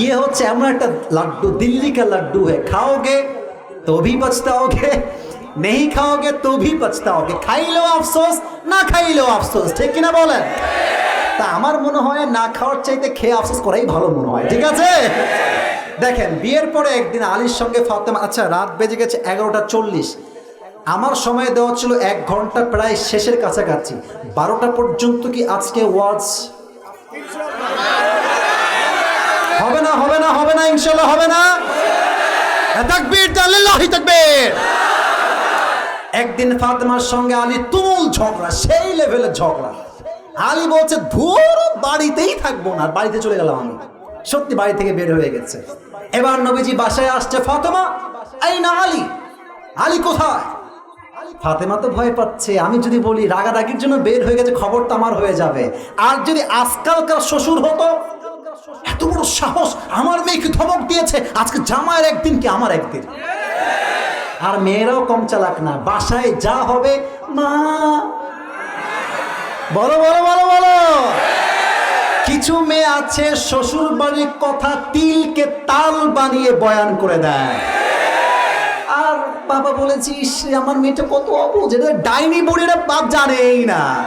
বিয়ে হচ্ছে এমন একটা লাড্ডু দিল্লি কা লাড্ডু है খাওগে तो भी पछताओगे नहीं खाओगे तो भी पछताओगे খাইলেও আফসোস, না খাইলেও আফসোস, ঠিক কিনা বলেন? তা আমার মনে হয় না খাওয়ার চাইতে খেয়ে আফসোস করাই ভালো মনে হয়, ঠিক আছে? দেখেন, বিয়ের পরে একদিন আলীর সঙ্গে ফাতেমা আচ্ছা রাত বেজে গেছে এগারোটা চল্লিশ। আমার সময় দেওয়া ছিল এক ঘণ্টা প্রায় শেষের কাছাকাছি। বারোটা পর্যন্ত কি আজকে ওয়াজ? হবে না হবে না হবে না ইনশাল্লাহ হবে না। তাকবীর তাল্লাহি তাকবীর। একদিন ফাতেমার সঙ্গে আলী তুমুল ঝগড়া, সেই লেভেলের ঝগড়া। আলী বলছে, ধুর, বাড়িতেই থাকব না। বাড়িতে চলে গেলাম আমি। সত্যি বাড়ি থেকে বের হয়ে গেছে। এবার নবীজি বাসায় আসছে ফাতেমা, এই না আলী আলী কোথায়? ফাতেমা তো ভয় পাচ্ছে। আমি যদি বলি, রাগারাগির জন্য বের হয়ে গেছে খবর তো আমার হয়ে যাবে। আর যদি আজকালকার শ্বশুর হতো, এত বড় সাহস আমার মেয়েকে ধমক দিয়েছে। আজকে জামায়ের একদিন কি আমার একদিন? আর মেয়েরাও কম চালাক না। বাসায় যা হবে, মা। বলো বলো বলো বলো। কিছু মেয়ে আছে শ্বশুর বাড়ির কথা তিলকে তাল বানিয়ে বয়ান করে দেয়। আর বাবা বলেছিস, আমার মেয়েটা কত অবুঝ এটা ডাইনি বুড়িরা বাপ জানেই না।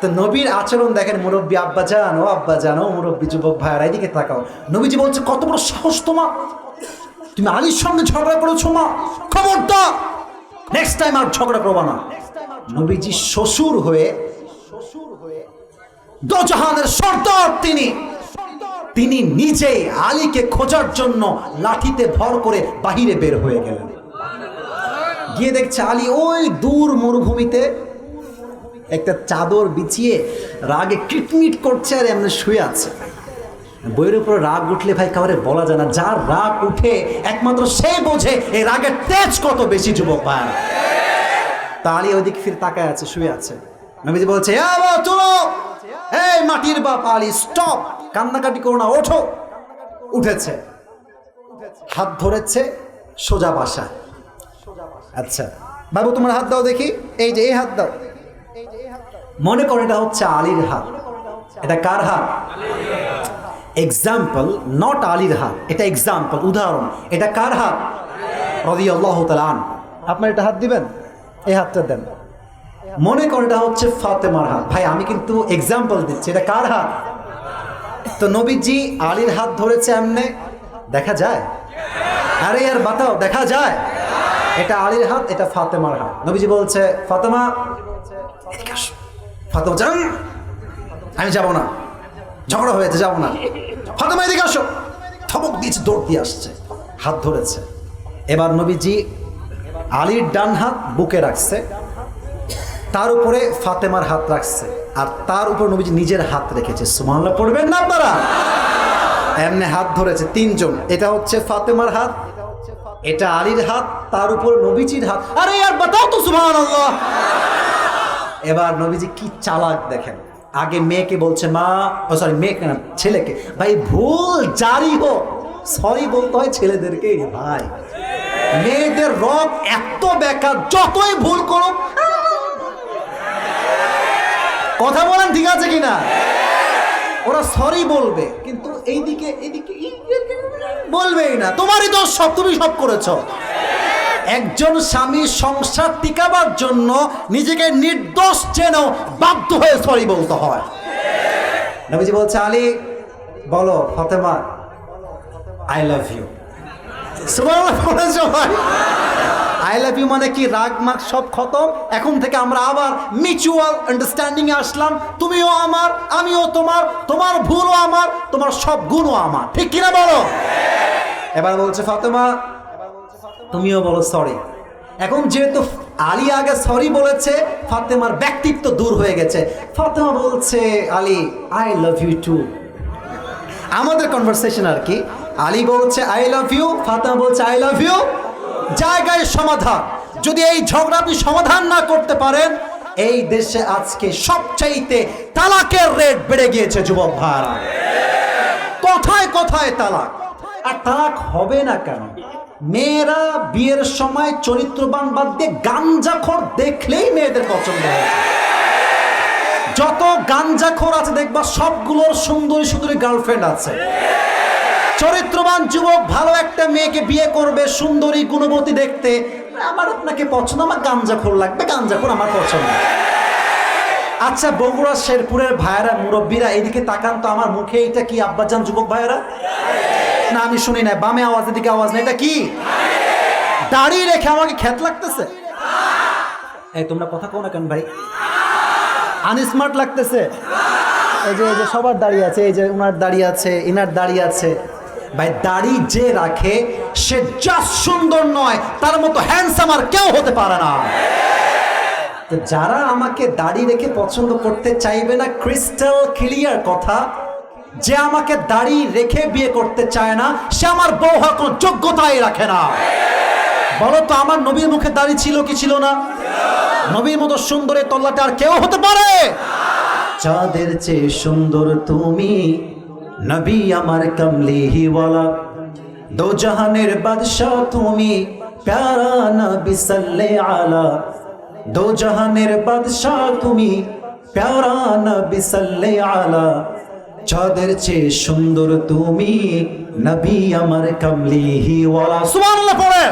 তো নবীর আচরণ দেখেন মুরব্বী আব্বা ও আব্বা ও মুরব্বী যুবক ভাইয়ারা, এদিকে তাকাও। নবীজি বলছে, কত বড় সাহস তোমা তুমি আলীর সঙ্গে ঝগড়া করেছ মা। খবরদার। নেক্সট টাইম আর ঝগড়া করবা না। নবীজি শ্বশুর হয়ে দোজাহানের সর্দার তিনি। তিনি নিজেই আলীকে খোঁজার জন্য লাঠিতে ভর করে বাহিরে বের হয়ে গেলেন। গিয়ে দেখছে আলী ওই দূর মরুভূমিতে একটা চাদর বিছিয়ে রাগে কিটমিট করছে আর এমনি শুয়ে আছে। বইয়ের উপর রাগ উঠলে ভাই কাউরে বলা যায় না। যার রাগ উঠে একমাত্র সে বোঝে এই রাগের তেজ কত বেশি যুবক ভাই। তা আলী ওইদিক ফির তাকায় আছে শুয়ে আছে। নবীজি বলছে "এ বাবা, চলো। এই মাটির বাপ আলী স্টপ কান্নাকাটি করো না ওঠো। উঠেছে। হাত ধরেছে সোজা বাসা আচ্ছা বাবু তোমার হাত দাও দেখি। এই যে এই হাত দাও। মনে করো এটা হচ্ছে আলীর হাত। এটা কার হাত? এক্সাম্পল নট আলীর হাত, এটা এক্সাম্পল উদাহরণ। এটা কার হাত? রদি আল্লাহ তালান আপনার এটা হাত দিবেন? এই হাতটা দেন। মনে করো এটা হচ্ছে ফাতেমার হাত। ভাই, আমি কিন্তু এক্সাম্পল দিচ্ছি, এটা কার হাত? তো নবীজি আলীর হাত ধরেছে এমনে, দেখা যায়? আরে আর বাতাও, দেখা যায়? এটা আলীর হাত, এটা ফাতেমার হাত। নবীজি বলছে, ফাতেমা। ফাতেমা যান আমি যাব না। ঝগড়া হয়েছে, যাব না। ফাতেমা, এদিকে আসো। থবক দিয়েছে, দৌড় দিয়ে আসছে। হাত ধরেছে। এবার নবীজি আলীর ডান হাত বুকে রাখছে। তার উপরে ফাতেমার হাত রাখছে। আর তার উপর নবীজি নিজের হাত রেখেছে। সুমানলা পড়বেন না আপনারা? এমনি হাত ধরেছে তিনজন। এটা হচ্ছে ফাতেমার হাত, এটা আলীর হাত, তার উপর নবীজির হাত। আরে, আর বাতাও তো সুমান এবার নবীজি কি চালাক দেখেন। আগে মেয়েকে বলছে, মা, ও সরি মেয়েকে না, ছেলেকে। ভাই, ভুল, জারি হোক। সরি বলতে হয় ছেলেদেরকে ভাই। মেয়েদের রব এত বেকার, যতই ভুল করো কথা বলেন, ঠিক আছে কিনা? ওরা সরি বলবে, কিন্তু এইদিকে এইদিকে বলবেই না। তোমারই দোষ সব, তুমি সব করেছ। একজন স্বামী সংসার টিকাবার জন্য নিজেকে নির্দোষ যেন বাধ্য হয়ে সরি বলতে হয়। নবীজি বলছে, আলী, বলো, Fatema I love you I love you মানে কি? রাগ, মাগ সব খতম? এখন থেকে আমরা আবার মিউচুয়াল আন্ডারস্ট্যান্ডিং এ আসলাম। তুমিও আমার, আমিও তোমার তোমার ভুলও আমার, তোমার সব গুণও আমার। ঠিক কিনা বলো? এবার বলছে, ফাতেমা তুমিও বলো সরি এখন যেহেতু আলী আগে সরি বলেছে, ফাতেমার ব্যক্তিত্ব দূর হয়ে গেছে। ফাতেমা বলছে, Ali I love you too আমাদের কনভারসেশন আর কি, আলী বলছে আই লাভ ইউ ফাতেমা বলছে আই লাভ ইউ জায়গায় সমাধান। যদি এই ঝগড়া আপনি সমাধান না করতে পারেন, এই দেশে আজকে সবচাইতে তালাকের রেট বেড়ে গিয়েছে, যুবক ভাইরা কথায় কথায় তালাক। তালাক হবে না কেন? মেয়েরা বিয়ের সময় চরিত্রবান বাদ দিয়ে গাঞ্জাখোর দেখলেই মেয়েদের পছন্দ হয়। যত গাঞ্জাখোর আছে দেখবা সবগুলোর সুন্দরী সুন্দরী গার্লফ্রেন্ড আছে। চরিত্রবান যুবক ভালো একটা মেয়েকে বিয়ে করবে সুন্দরী গুণবতী দেখতে। আমার আপনাকে পছন্দ, আমার গাঞ্জাখোর লাগবে, গাঞ্জাখোর আমার পছন্দ। আচ্ছা বগুড়া, শেরপুরের ভাইয়েরা, মুরব্বীরা, এদিকে তাকান তো আমার মুখে, এটা কি আব্বাজান যুবক ভাইয়েরা? না, আমি শুনি না বামে আওয়াজ, এদিকে আওয়াজ না এটা কি? দাড়ি রেখে আমাকে খ্যাত লাগতেছে? এই, তোমরা কথা কও না কেন ভাই? আনস্মার্ট লাগতেছে। এই যে এই যে, সবার দাঁড়িয়ে আছে, এই যে, উনার দাঁড়িয়ে আছে, ইনার দাঁড়িয়ে আছে। ভাই, দাড়ি যে রাখে, সে যা সুন্দর নয়। তার মতো হ্যান্ডসাম আর কেউ হতে পারে না। যারা আমাকে দাড়ি রেখে পছন্দ করতে চাইবে না ক্রিস্টাল ক্লিয়ার কথা। যে আমাকে দাড়ি রেখে বিয়ে করতে চায় না, সে আমার বউ হওয়ার কোনো যোগ্যতাই রাখে না। বলো তো, আমার নবীর মুখে দাড়ি ছিল কি ছিল না? নবীর মতো সুন্দরের তল্লাটা আর কেউ হতে পারে? চাঁদের চেয়ে সুন্দর তুমি নবী আমার কমলিহি ওয়ালা দো জাহানের বাদশাহ তুমি প্যারা নবী সাল্লে আলা দো জাহানের বাদশাহ তুমি প্যারা নবী সাল্লে আলা চাঁদের চেয়ে সুন্দর তুমি নবী আমার কামলি ওয়ালা। সুবহানাল্লাহ পড়ে